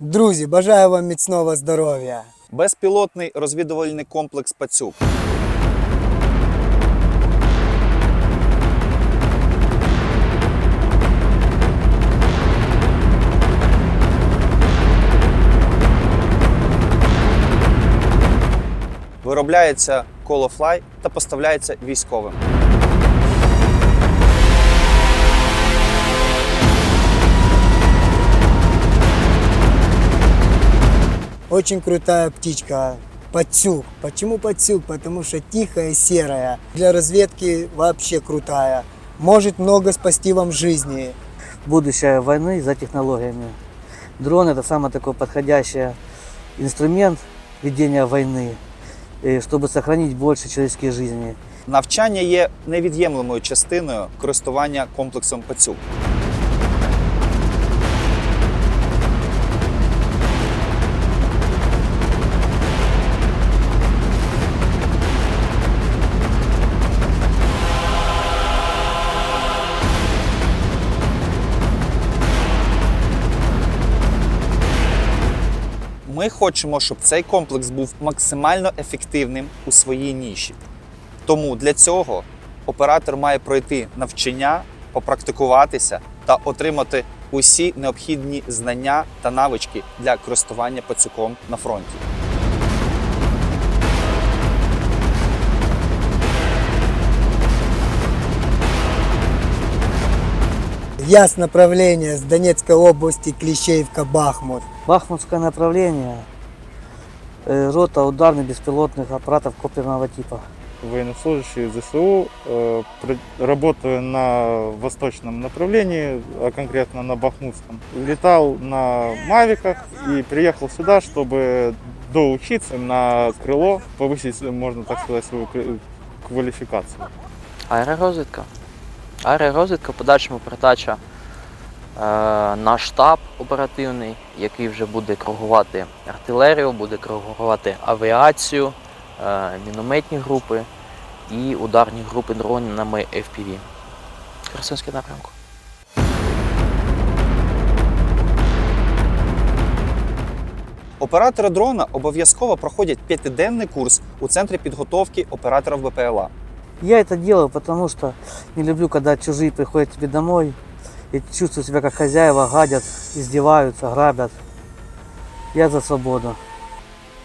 Друзі, бажаю вам міцного здоров'я. Безпілотний розвідувальний комплекс Пацюк. Виробляється колофлай та поставляється військовим. Очень крутая птичка. Пацюк. Почему пацюк? Потому что тихая, серая. Для разведки вообще крутая. Может много спасти вам жизни. будущее войны за технологиями. Дрон это самый такой подходящий инструмент ведения войны, э, чтобы сохранить больше человеческих жизней. Навчання є невід'ємною частиною користування комплексом Пацюк. Ми хочемо, щоб цей комплекс був максимально ефективним у своїй ніші. Тому для цього оператор має пройти навчання, попрактикуватися та отримати усі необхідні знання та навички для користування пацюком на фронті. Яс направление с Донецкой области Клещеевка-Бахмут. Бахмутское направление, э, рота ударных беспилотных аппаратов коптерного типа. военнослужащий ЗСУ. Э, Работаю на восточном направлении, а конкретно на Бахмутском. Летал на Мавиках и приехал сюда, чтобы доучиться на крыло, повысить, можно так сказать, свою квали- квалификацию. Аеророзвідка. Аеророзвідка, в подальшому передача е, на штаб оперативний, який вже буде коригувати артилерію, буде коригувати авіацію, е, мінометні групи і ударні групи дронами FPV. Херсонський напрямку. Оператори дрона обов'язково проходять п'ятиденний курс у центрі підготовки операторів БПЛА. Я это делаю, потому что не люблю, когда чужие приходят к тебе домой и чувствуют себя как хозяева, гадят, издеваются, грабят. Я за свободу.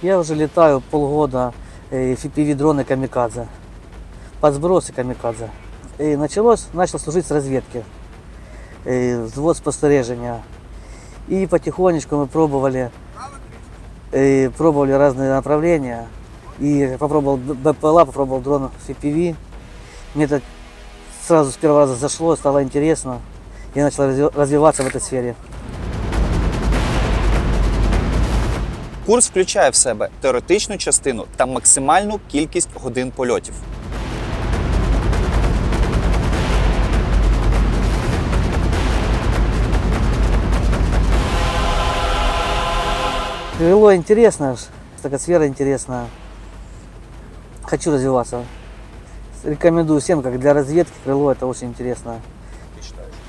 Я уже летаю полгода э, FPV-дроны камикадзе, под сбросы камикадзе. И началось, начал служить с разведки, э, взвод спостережения. И потихонечку мы пробовали, э, пробовали разные направления. И попробовал Б- БПЛА, попробовал дрон FPV. Мне это сразу с первого раза зашло, стало интересно. Я начал разви- развиваться в этой сфере. Курс включає в себе теоретичну частину та максимальну кількість годин польотів. Крыло интересно, ж, такая сфера интересная. Хочу развиваться. Рекомендую всем, как для разведки, крыло это очень интересно.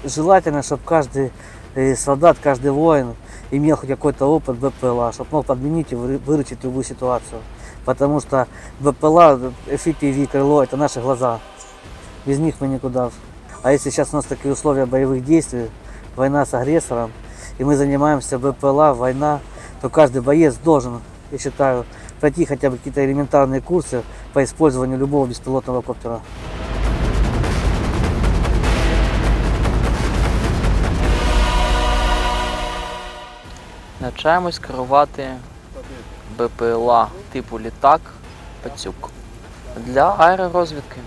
Желательно, чтобы каждый э, солдат, каждый воин имел хоть какой-то опыт БПЛА, чтобы мог подменить и вы- выручить любую ситуацию. Потому что БПЛА, FPV, крыло это наши глаза. Без них мы никуда. А если сейчас у нас такие условия боевых действий, война с агрессором, и мы занимаемся БПЛА, война, то каждый боец должен, я считаю, пройти хотя бы какие-то элементарные курсы по использованию любого беспилотного коптера. Навчаємось керувати БПЛА типу літак пацюк для аеророзвідки.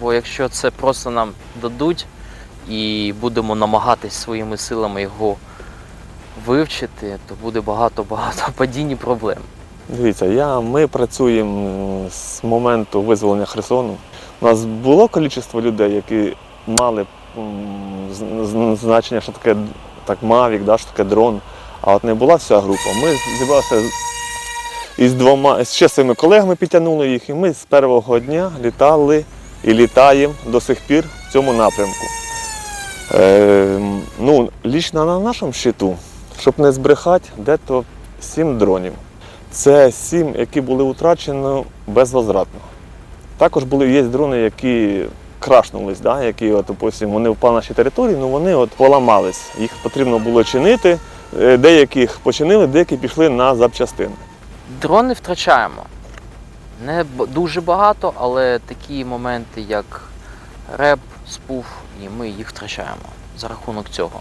Бо якщо це просто нам дадуть і будемо намагатись своїми силами його вивчити, то буде багато-багато падінь і проблем. Дивіться, я, ми працюємо з моменту визволення Херсону. У нас було кількість людей, які мали значення, що таке так, Mavic, да, що таке дрон. А от не була вся група. Ми зібралися із двома, з своїми колегами підтягнули їх, і ми з першого дня літали і літаємо до сих пір в цьому напрямку. Е, ну, лічно на нашому щиту щоб не збрехати, дето 7 дронів. Це 7, які були втрачені безвозвратно. Також були є дрони, які крашнулись, да, які от, вони впали на наші території, але вони от поламались. Їх потрібно було чинити. Е, Деяких починили, деякі пішли на запчастини. Дрони втрачаємо. Не дуже багато, але такі моменти, як реп, спуф, і ми їх втрачаємо за рахунок цього.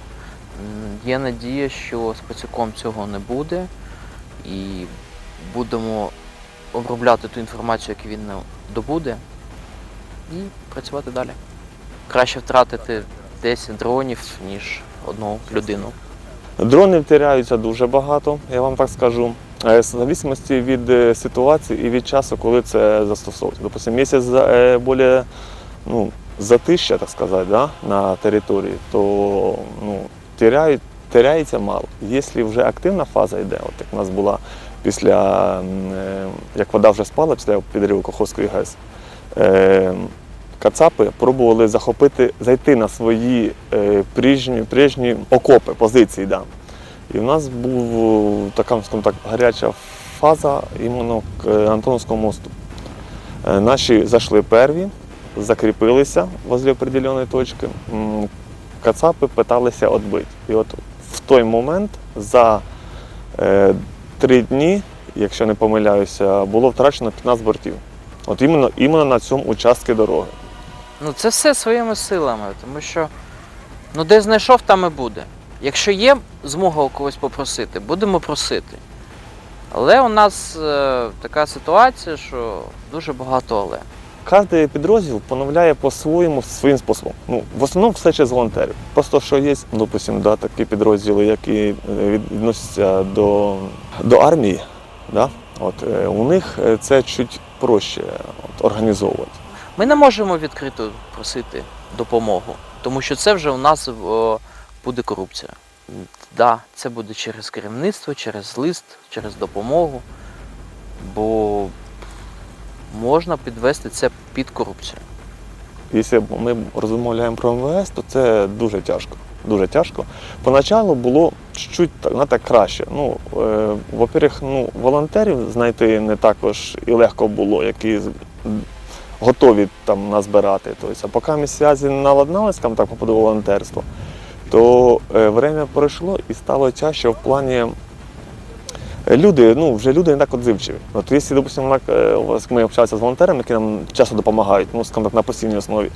Є надія, що з пацюком цього не буде, і будемо обробляти ту інформацію, яку він добуде, і працювати далі. Краще втратити 10 дронів, ніж одну людину. Дронів теряються дуже багато, я вам так скажу. Е, В залежності від е, ситуації і від часу, коли це застосовується. Допустим, е, більше ну, затища, так сказати, да, на території, то ну, теряють, теряється мало. Якщо вже активна фаза йде, от як у нас була після, е, як вода вже спала після підриву Каховської ГЕС, Кацапи пробували захопити, зайти на свої е, прежні, прежні окопи, позиції. Да. І в нас був така, скажімо так, гаряча фаза іменно к е, Антоновському мосту. Е, наші зайшли перві, закріпилися возле определеної точки. Кацапи питалися відбити. І от в той момент за е, три дні, якщо не помиляюся, було втрачено 15 бортів. От іменно, іменно на цьому участку дороги. Ну це все своїми силами, тому що ну де знайшов, там і буде. Якщо є змога у когось попросити, будемо просити. Але у нас е, така ситуація, що дуже багато але. Кожен підрозділ поновляє по-своєму своїм способом. Ну, в основному все через волонтерів. Просто що є, допустим, да, такі підрозділи, які е, відносяться до, до армії, да, от, е, у них е, це чуть проще от, організовувати. Ми не можемо відкрито просити допомогу, тому що це вже у нас буде корупція. Да, це буде через керівництво, через лист, через допомогу, бо можна підвести це під корупцію. Якщо ми розмовляємо про МВС, то це дуже тяжко. Дуже тяжко. Поначалу було чуть-чуть так, краще. Ну, е, во-первых, ну, волонтерів знайти не також і легко було, які готові там назбирати. Тобто, а поки ми зв'язі наладналися там так по поводу то е, время пройшло і стало чаще в плані. е, Люди, ну вже люди не так отзивчиві. От якщо, допустимо, е, ми общалися з волонтерами, які нам часто допомагають, ну, скажімо так, на постійній основі.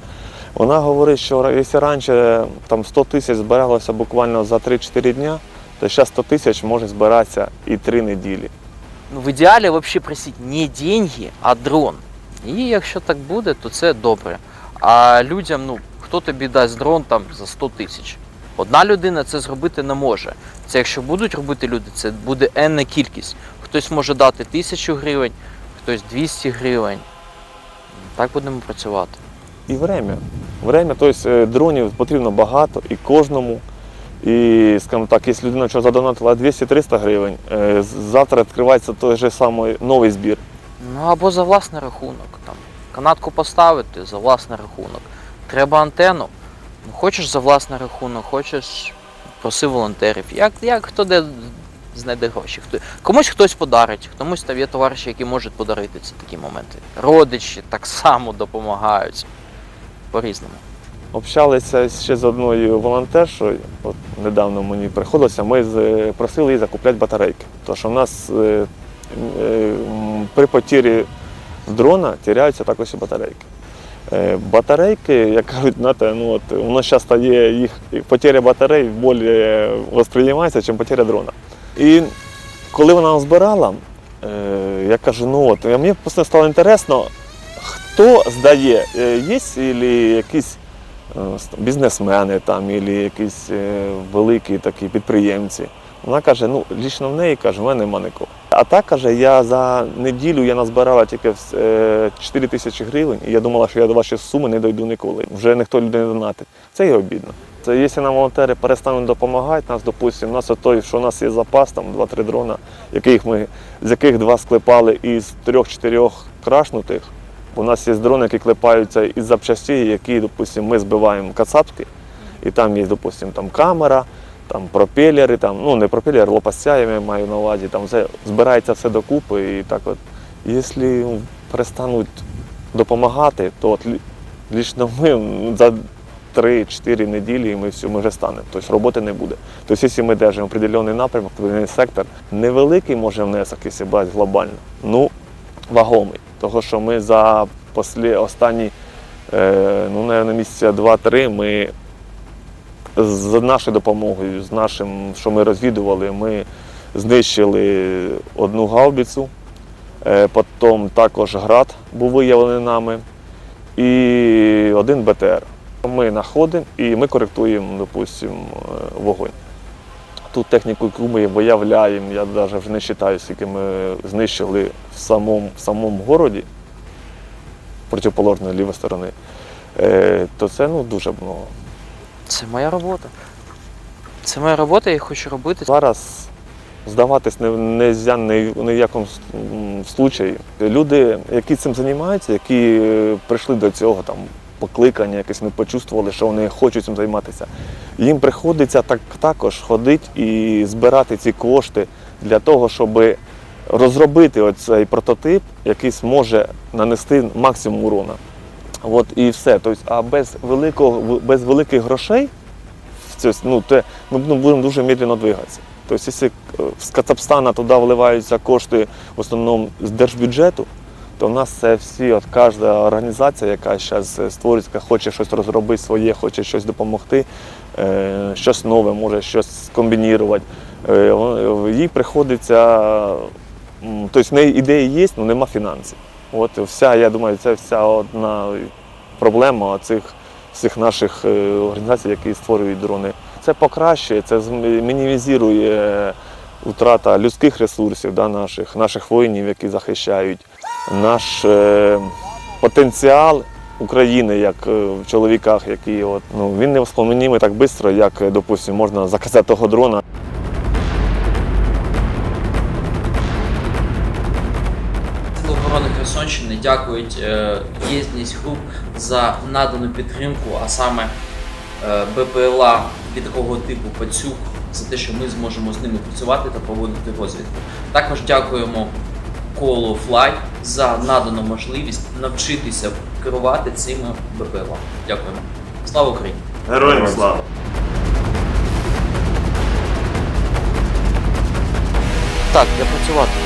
Вона говорить, що якщо раніше там 100 тисяч збиралося буквально за 3-4 дня, то зараз 100 тисяч може збиратися і 3 неділі. Ну, в ідеалі взагалі просити не деньги, а дрон. І якщо так буде, то це добре. А людям, ну, хто тобі дасть дрон там за 100 тисяч? Одна людина це зробити не може. Це якщо будуть робити люди, це буде енна кількість. Хтось може дати тисячу гривень, хтось 200 гривень. Так будемо працювати. І время. Время, тобто е, дронів потрібно багато і кожному. І, скажімо так, якщо людина що задонатила 200-300 гривень, е, завтра відкривається той же самий новий збір. Ну або за власний рахунок. Там, канатку поставити за власний рахунок. Треба антенну. Ну, хочеш за власний рахунок, хочеш проси волонтерів. Як, як хто де знайде гроші? Хто, комусь хтось подарить, комусь там є товариші, які можуть подарити це такі моменти. Родичі так само допомагають. По-різному. Общалися ще з одною волонтершою, от недавно мені приходилося, ми просили її закупляти батарейки. Тому що нас е, при потірі дрона тіряються також і батарейки. Е, Батарейки, як кажуть, знаєте, ну от воно зараз стає їх потеря батарей більше восприймається, ніж потеря дрона. І коли вона збирала, е, я кажу, ну от мені просто стало інтересно, хто здає, Е, є якісь е, бізнесмени там, або якісь е, великі такі підприємці. Вона каже, ну лічно в неї каже, в мене нема нікого. А так каже, я за неділю я назбирала тільки е, 4 тисячі гривень, і я думала, що я до вашої суми не дойду ніколи. Вже ніхто людей не донатить. Це є обідно. Це якщо нам волонтери перестануть допомагати, нас, допустимо, у нас той, що у нас є запас, там 2-3 дрона, яких ми, з яких два склепали із трьох-чотирьох крашнутих. У нас є дрони, які клепаються із запчастей, які, допустимо, ми збиваємо кацапки, і там є, допустимо, там камера, там пропелери, там, ну не пропелери, лопастя я маю на увазі, там все збирається все докупи і так от. Якщо ну, перестануть допомагати, то от лічно ми за 3-4 неділі ми все, ми вже станемо. Тобто роботи не буде. Тобто, якщо ми держимо определений напрямок, определений сектор, невеликий може внесок, якщо брати глобально, ну вагомий. Того, що ми за послі, останні е, ну, наверное, місяця 2-3 ми з нашою допомогою, з нашим, що ми розвідували, ми знищили одну гаубицю, е, потім також град був виявлений нами і один БТР. Ми знаходимо і ми коректуємо, допустимо, е, вогонь. Ту техніку, яку ми виявляємо, я навіть вже не вважаю, скільки ми знищили в самому, в самому городі, протиположної лівої сторони, е, то це ну, дуже много. Це моя робота. Це моя робота, я її хочу робити. Зараз здаватись не, можна ні, в якому случаї. Люди, які цим займаються, які е, прийшли до цього там, покликання, якесь ми почувствували, що вони хочуть цим займатися, їм приходиться так, також ходити і збирати ці кошти для того, щоб розробити оцей прототип, який зможе нанести максимум урона. От і все. Тобто, а без великого без великих грошей ну, те, ми будемо дуже медленно двигатися. Тобто, якщо е, з Казахстана туди вливаються кошти в основному з держбюджету, то в нас це всі, от кожна організація, яка зараз створюється, яка хоче щось розробити своє, хоче щось допомогти, е, щось нове, може щось комбінувати. Е, їй приходиться, тобто в неї ідеї є, але нема фінансів. От вся, я думаю, це вся одна проблема цих всіх наших е, організацій, які створюють дрони. Це покращує, це мінімізує втрата людських ресурсів да, наших, наших воїнів, які захищають наш е, потенціал України, як е, в чоловіках, які от, ну, він не воспламенімий так швидко, як, е, допустимо, можна заказати того дрона. Херсонщини дякують е, єдність груп за надану підтримку, а саме е, БПЛА від такого типу Пацюк за те, що ми зможемо з ними працювати та проводити розвідку. Також дякуємо колу Fly за надану можливість навчитися керувати цими БПЛА. Дякуємо. Слава Україні! Героям слава! Так, я працювати.